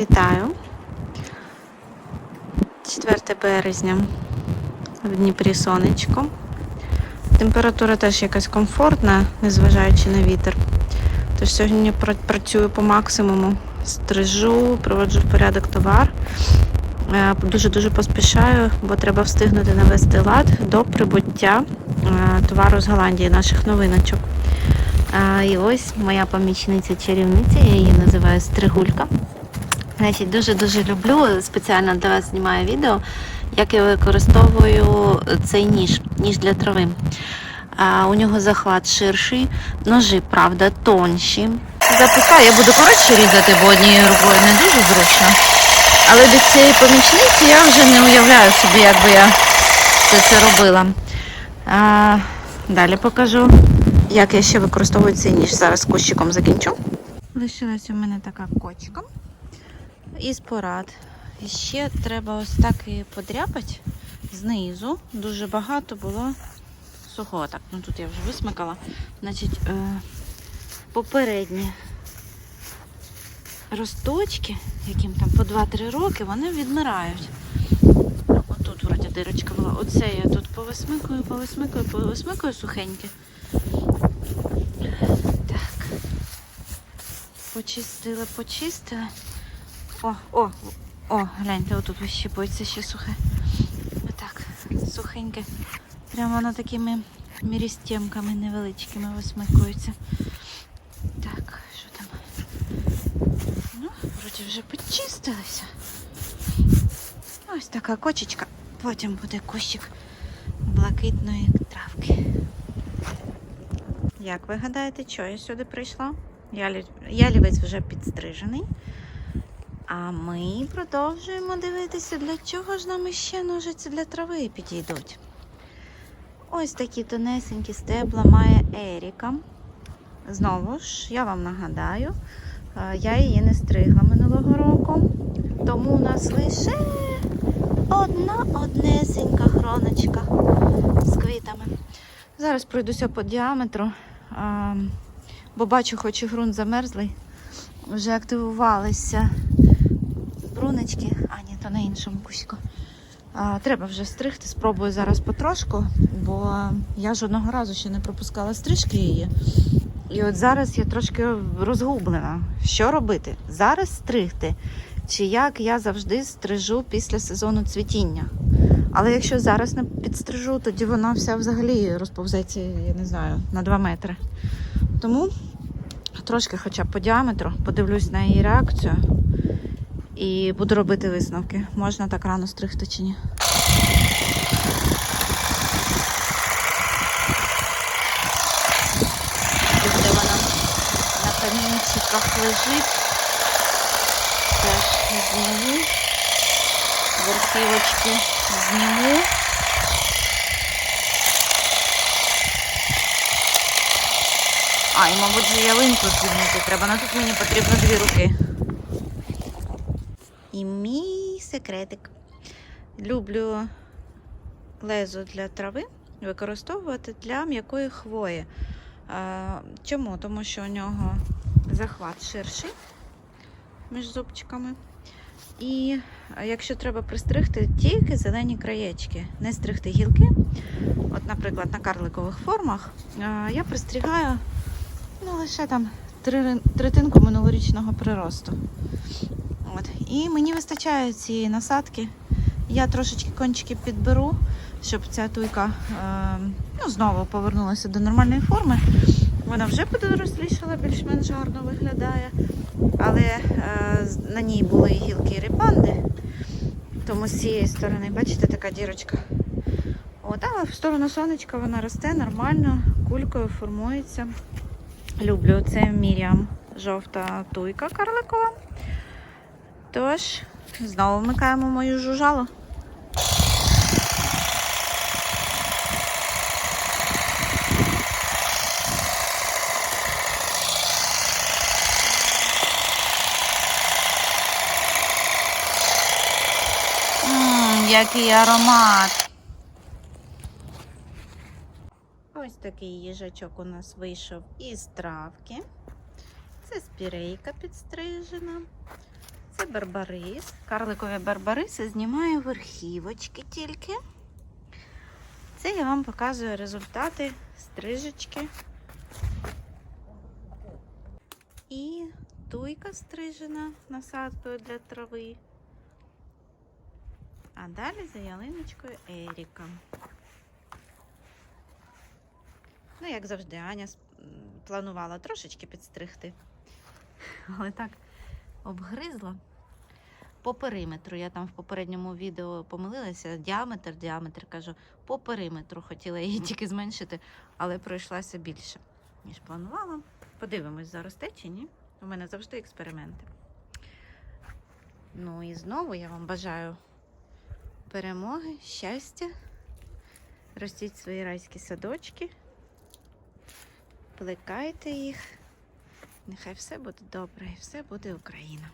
Вітаю. 4 березня в Дніпрі сонечко. Температура теж якась комфортна, незважаючи на вітер. Тож сьогодні працюю по максимуму. Стрижу, приводжу в порядок товар. Е, Дуже-дуже поспішаю, бо треба встигнути навести лад до прибуття е, товару з Голландії, наших новиночок. І ось моя помічниця-чарівниця, я її називаю Стригулька. Значить, дуже-дуже люблю, спеціально для вас знімаю відео, як я використовую цей ніж, ніж для трави. А, у нього захват ширший, ножі, правда, тонші. Запускаю, я буду коротше різати, бо однією рукою не дуже зручно. Але без цієї помічниці я вже не уявляю собі, як би я все це робила. А, далі покажу, як я ще використовую цей ніж. Зараз кущиком закінчу. Лишилась у мене така кочка із порад. Ще треба ось так і подряпати знизу. Дуже багато було сухого. Так, ну тут я вже висмикала. Значить, е, попередні росточки, яким там по 2-3 роки, вони відмирають. Отут вроді дирочка була. Оце я тут повисмикую, повисмикую, повисмикую сухеньке. Так. Почистили, почистили. О, о, о, гляньте, отут вищипується ще сухе. Отак, сухеньке. Прямо воно такими мірістємками невеличкими висмикується. Так, що там? Ну, вроді вже почистилися. Ось така кочечка. Потім буде кущик блакитної травки. Як ви гадаєте, що я сюди прийшла? Ялі- Ялівець вже підстрижений. А ми продовжуємо дивитися, для чого ж нам іще ножиці для трави підійдуть. Ось такі тонесенькі стебла має Еріка. Знову ж, я вам нагадаю, е, я її не стригла минулого року. Тому у нас лише одна однесенька хроночка з квітами. Зараз пройдуся по діаметру, бо бачу, хоч і ґрунт замерзлий, вже активувалися брунечки, а ні, то на іншому куську. Треба вже стригти, спробую зараз потрошку, бо я жодного разу ще не пропускала стрижки її. І от зараз я трошки розгублена. Що робити? Зараз стригти, чи як я завжди стрижу після сезону цвітіння. Але якщо зараз не підстрижу, тоді вона вся взагалі розповзеться, я не знаю, на 2 метри. Тому трошки хоча б по діаметру подивлюсь на її реакцію і буду робити висновки. Можна так рано стригти чи ні. Де вона на камінчиках лежить, теж зніму. Верхівочки зніму. А, і, мабуть, ялинку звільнити треба. але тут мені потрібно дві руки. І мій секретик. Люблю лезо для трави використовувати для м'якої хвої. Чому? Тому що у нього захват ширший між зубчиками. І якщо треба пристригти тільки зелені краєчки, не стригти гілки. От, наприклад, на карликових формах я пристрігаю ну, лише там третинку минулорічного приросту. От. І мені вистачає цієї насадки. Я трошечки кончики підберу, щоб ця туйка е, ну, знову повернулася до нормальної форми. Вона вже подорослішала, більш-менш гарно виглядає. Але е, на ній були гілки і ріпанди. Тому з цієї сторони, бачите, така дірочка. От, а в сторону сонечка вона росте нормально, кулькою формується. Люблю це Міріам жовта туйка карликова. Тож, знову вмикаємо мою жужалу. Який аромат. Ось такий їжачок у нас вийшов із травки. Це спірейка підстрижена. Це барбарис. Карликові барбариси знімаю верхівочки тільки. Це я вам показую результати стрижечки. І туйка стрижена насадкою для трави. А далі за ялиночкою Еріка. Ну, як завжди, Аня планувала трошечки підстригти. Але так обгризла. По периметру. Я там в попередньому відео помилилася. Діаметр, діаметр кажу, по периметру хотіла її тільки зменшити, але пройшлася більше, ніж планувала. Подивимось, заросте чи ні. У мене завжди експерименти. Ну і знову я вам бажаю перемоги, щастя. Ростіть свої райські садочки, плекайте їх. Нехай все буде добре і все буде Україна.